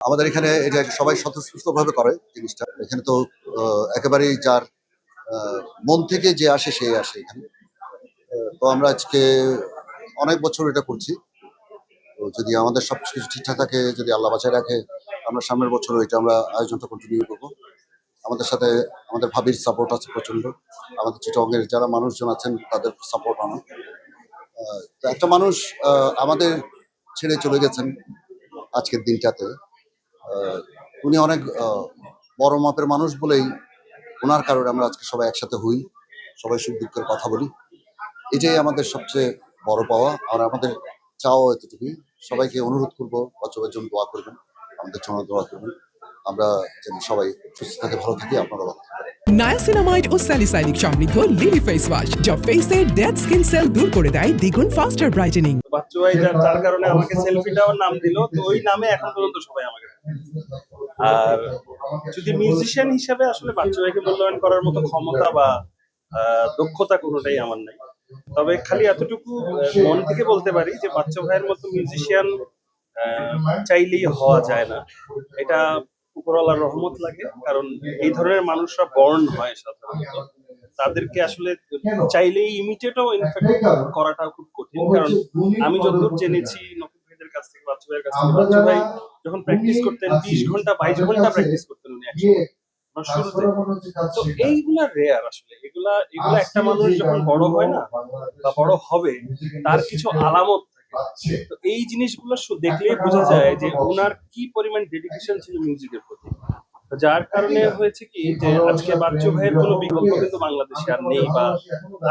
আমাদের এখানে এটা সবাই স্বতঃস্ফূর্তভাবে করে জিনিসটা। এখানে তো একেবারেই যার মন থেকে যে আসে সে আসে এখানে। তো আমরা আজকে অনেক বছর এটা করছি। তো যদি আমাদের সব কিছু ঠিকঠাক থাকে, যদি আল্লাহ বাঁচায় রাখে, আমরা সামনের বছর এটা আমরা আয়োজনটা কন্টিনিউ করব। আমাদের সাথে আমাদের ভাবির সাপোর্ট আছে প্রচণ্ড আমাদের চিটঙ্গের যারা মানুষজন আছেন, তাদের সাপোর্ট আমার। একটা মানুষ আমাদের ছেড়ে চলে গেছেন আজকের দিনটাতে। উনি অনেক আহ, বড় মাপের মানুষ বলেই ওনার কারণে আমরা আজকে সবাই একসাথে হই। সবাই সুখ দুঃখের কথা বলি। এটাই আমাদের সবচেয়ে বড় পাওয়া। আর আমাদের চাওয়া এতটুকুই। সবাইকে অনুরোধ করব বাচ্চাদের জন্য দোয়া করবেন আমাদের জন্য দোয়া করবেন। আমরা যেন সবাই সুস্থ থাকে ভালো থাকি আপনারা ভালো থাকবেন নায়াসিনামাইড ও স্যালিসাইলিক সমৃদ্ধ লিলি ফেস ওয়াশ যা ফেসের ডেড স্কিন সেল দূর করে দেয় দ্বিগুণ ফাস্টার ব্রাইটেনিং বাচ্চু ভাই যার কারণে আমাকে সেলফিটাও নাম দিল তো ওই নামে এখন পর্যন্ত সবাই আমাকে। আর যদি মিউজিশিয়ান হিসাবে আসলে বাচ্চু ভাইকে মূল্যায়ন করার মতো ক্ষমতা বা দক্ষতা কোনোটাই আমার নাই। তবে খালি এতটুকু মন থেকে বলতে পারি যে বাচ্চা ভাইয়ের মতো মিউজিশিয়ান চাইলেই হওয়া যায় না। এটা উপরওয়ালার রহমত লাগে কারণ এই ধরনের মানুষরা বর্ণ হয় সাধারণত। তাদেরকে আসলে চাইলেই ইমিটেটও ইনফ্যাক্ট করাটাও খুব কঠিন। কারণ আমি যতদূর জেনেছি নকুল ভাইদের কাছ থেকে বাচ্চা ভাইয়ের কাছ থেকে বাচ্চু ভাই যখন প্র্যাকটিস করতেন বিশ ঘণ্টা বাইশ ঘণ্টা প্র্যাকটিস করতেন উনি একসময় তো এইগুলা রেয়ার আসলে। এগুলা এগুলা একটা মানুষ যখন বড় হয় না বা বড় হবে তার কিছু আলামত থাকে। তো এই জিনিসগুলো দেখলেই বোঝা যায় যে ওনার কি পরিমাণ ডেডিকেশন ছিল মিউজিকের প্রতি। যার কারণে হয়েছে কি যে আজকে বাচ্চু ভাইয়ের কোনো বিকল্প কিন্তু বাংলাদেশে আর নেই বা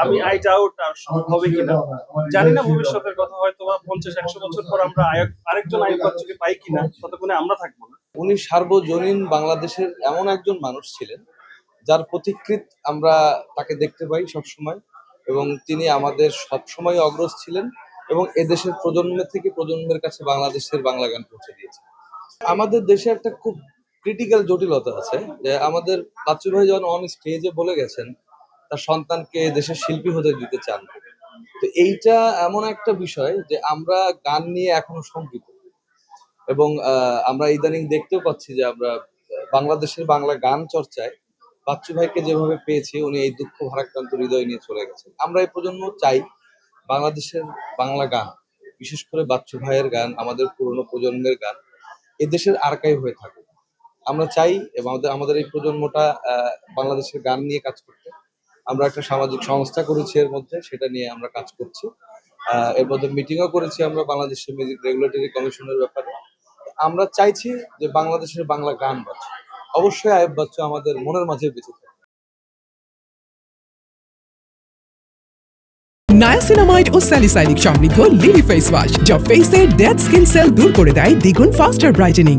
আমি আই ডাউট আর সম্ভব হবে কিনা। জানি না ভবিষ্যতের কথা হয়তো বা পঞ্চাশ একশো বছর পর আমরা আয়ক আরেকজন আয়ক বাচ্চুকে পাই কিনা ততক্ষণে আমরা থাকব না। উনি সার্বজনীন বাংলাদেশের এমন একজন মানুষ ছিলেন যার প্রতিকৃত আমরা তাকে দেখতে পাই সব সময় এবং তিনি আমাদের সব সময় অগ্রজ ছিলেন এবং এদেশের প্রজন্মের থেকে প্রজন্মের কাছে বাংলাদেশের বাংলা গান পৌঁছে দিয়েছে আমাদের দেশে একটা খুব ক্রিটিক্যাল জটিলতা আছে যে আমাদের বাচ্চু ভাই যখন অন স্টেজে বলে গেছেন, তার সন্তানকে দেশের শিল্পী হতে দিতে চান তো এইটা এমন একটা বিষয় যে আমরা গান নিয়ে এখনও শঙ্কিত। এবং আমরা ইদানিং দেখতেও পাচ্ছি যে আমরা বাংলাদেশের বাংলা গান চর্চায় বাচ্চু ভাইকে যেভাবে পেয়েছি, উনি এই দুঃখ ভারাক্রান্ত হৃদয় নিয়ে চলে গেছেন। আমরা এই প্রজন্ম চাই বাংলাদেশের বাংলা গান, বিশেষ করে বাচ্চু ভাইয়ের গান, আমাদের পুরনো প্রজন্মের গান, এদেশের আর্কাইভ হয়ে থাকুক। আমরা চাই এবং আমাদের এই প্রজন্মটা বাংলাদেশের গান নিয়ে কাজ করতে। আমরা একটা সামাজিক সংস্থা করেছি এর মধ্যে, সেটা নিয়ে আমরা কাজ করছি। এর মধ্যে মিটিংও করেছি আমরা বাংলাদেশের মিউজিক রেগুলেটরি কমিশনের ব্যাপারে। আমরা চাইছি যে বাংলাদেশের বাংলা গান বাজছে অবশ্যই আয়ব বাচ্চু আমাদের মনের মাঝে বেঁচে থাকে নায়াসিনামাইড ও স্যালিসাইলিক সমৃদ্ধ লিলি ফেস ওয়াশ যা ফেসের ডেড স্কিন সেল দূর করে দেয় দ্বিগুণ ফাস্টার ব্রাইটেনিং